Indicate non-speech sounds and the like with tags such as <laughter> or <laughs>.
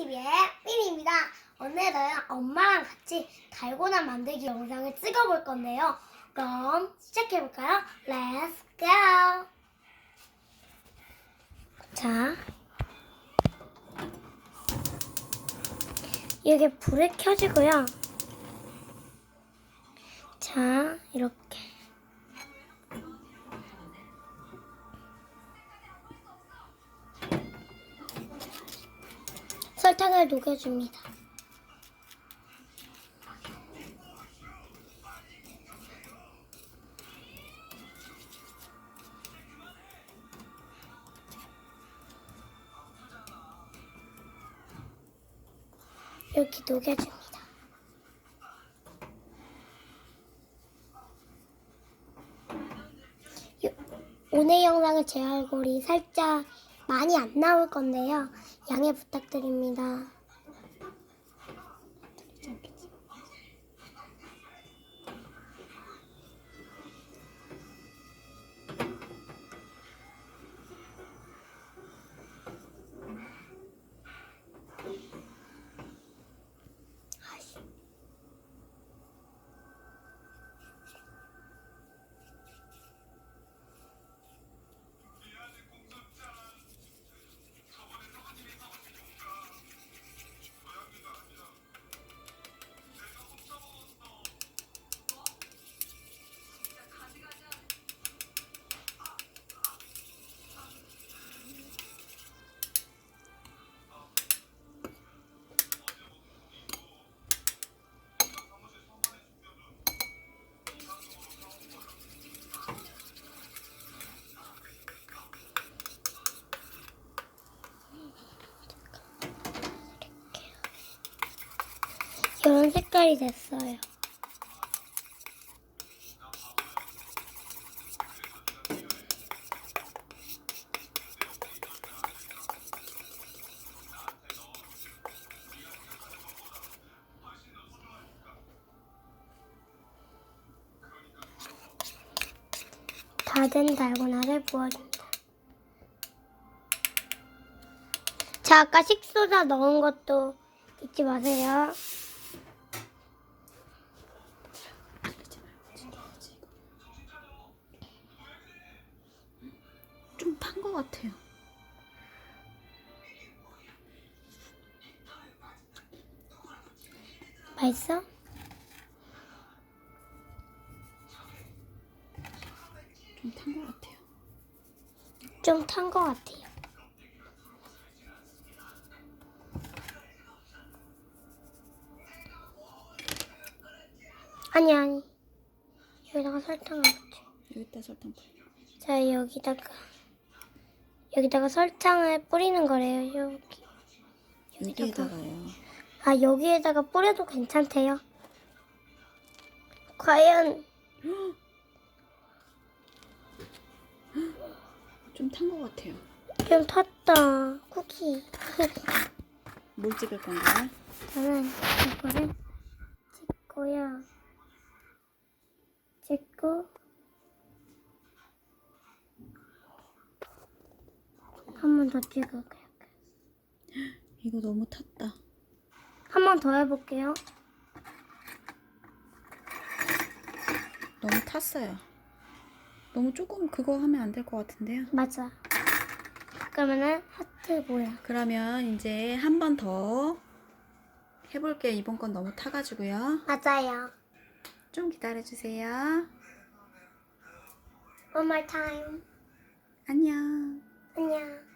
TV의 삐리입니다. 오늘은 엄마랑 같이 달고나 만들기 영상을 찍어볼 건데요. 그럼 시작해볼까요? Let's go! 자, 이게 불을 켜지고요. 자, 이렇게. 설탕을 녹여줍니다. 이렇게 녹여줍니다. 요- 오늘 영상은 제 얼굴이 살짝 많이 안 나올 건데요. 양해 부탁드립니다. 이런 색깔이 됐어요. 다된 달고나를 부어줍니다. 자, 아까 식소다 넣은 것도 잊지 마세요. 것 같아요. 맛있어? 좀 탄 것 같아요. 좀 탄 것 같아요. 아니 아니 여기다가 설탕을 넣죠. 여기다 설탕 뿌려. 자 여기다가 여기다가 설탕을 뿌리는 거래요. 여기 여기다가 여기에다가요. 아 여기에다가 뿌려도 괜찮대요. 과연 <gasps> 좀 탄 것 같아요. 좀 탔다 쿠키. <laughs> 뭘 찍을 건가요? 저는 이거를 찍고요. 찍고 한 번 더 찍을게요. 이거 너무 탔다. 한 번 더 해볼게요. 너무 탔어요. 너무 조금 그거 하면 안 될 것 같은데요. 맞아. 그러면은 하트 모양. 그러면 이제 한 번 더 해볼게요. 이번 건 너무 타가지고요. 맞아요. 좀 기다려주세요. One more time. 안녕. 안녕.